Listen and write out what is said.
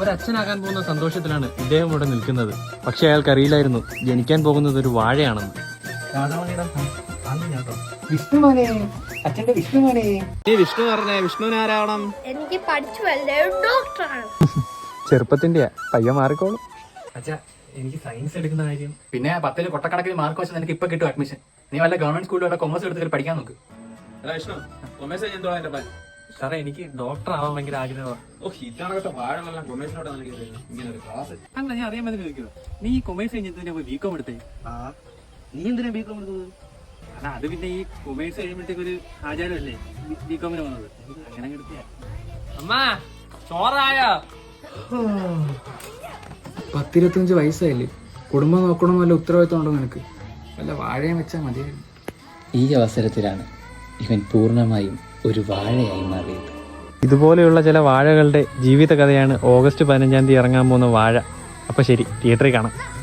ഒരച്ഛനാകാൻ പോകുന്ന സന്തോഷത്തിലാണ് ഇദ്ദേഹം ഇവിടെ നിൽക്കുന്നത്. പക്ഷെ അയാൾക്കറിയില്ലായിരുന്നു ജനിക്കാൻ പോകുന്നത് ഒരു വാഴയാണെന്ന്. വിഷ്ണുമോനെ അച്ഛന്റെ വിഷ്ണുമോനെ. നീ വിഷ്ണു പറഞ്ഞേ വിഷ്ണുവിന് ആരാവണം എനിക്ക് പഠിച്ചു ഡോക്ടറാണ്. ചെറുപ്പത്തിന്റെ പയ്യ മാറിക്കോളും. അച്ഛാ എനിക്ക് സയൻസ് എടുക്കുന്ന കാര്യം. പിന്നെ പത്തിൽ കൊട്ടക്കണക്കിന് മാർക്ക് വെച്ചാൽ നിനക്ക് ഇപ്പൊ കിട്ടും അഡ്മിഷൻ നീ വല്ല ഗവൺമെന്റ് സ്കൂളിൽ വല്ല കൊമേഴ്സ് എടുത്തിട്ട് പഠിക്കാൻ നോക്ക്. വിഷ്ണു കൊമേഴ്സ് പ്ലാൻ സാറേ എനിക്ക് ഡോക്ടർ ആവാൻ ഭയങ്കര ആഗ്രഹമാണ് ഓ ഇതാണൊക്കെ വാഴമെല്ലാം കൊമേഴ്സിനോട് ഇങ്ങനെ ഒരു ക്ലാസ് അല്ല ഞാൻ അറിയാൻ പറ്റുന്ന ചോദിക്കുക നീ ഈ കൊമേഴ്സ് കഴിഞ്ഞിട്ട് പോയി ബികോം എടുത്തേ? നീ എന്തിനാ ബി കോം എടുത്തത്? കാരണം അത് പിന്നെ ഈ കൊമേഴ്സ് കഴിയുമ്പോഴത്തേക്ക് ഒരു ആചാരമല്ലേ? ബികോമിന് വന്നത് അങ്ങനെ എടുത്തിയാ അമ്മ ചോറായോ? പത്തിരുപത്തഞ്ച് വയസ്സായില്ലേ? കുടുംബം നോക്കണം വല്ല ഉത്തരവാദിത്തം ഉണ്ടോ നിനക്ക്? വല്ല വാഴയും വെച്ചാൽ മതിയായിരുന്നു. ഈ അവസരത്തിലാണ് ഇവൻ പൂർണമായും ഒരു വാഴയായി മാറിയത്. ഇതുപോലെയുള്ള ചില വാഴകളുടെ ജീവിതകഥയാണ് ഓഗസ്റ്റ് പതിനഞ്ചാം തീയതി ഇറങ്ങാൻ പോകുന്ന വാഴ. അപ്പൊ ശരി തിയേറ്ററിൽ കാണാം.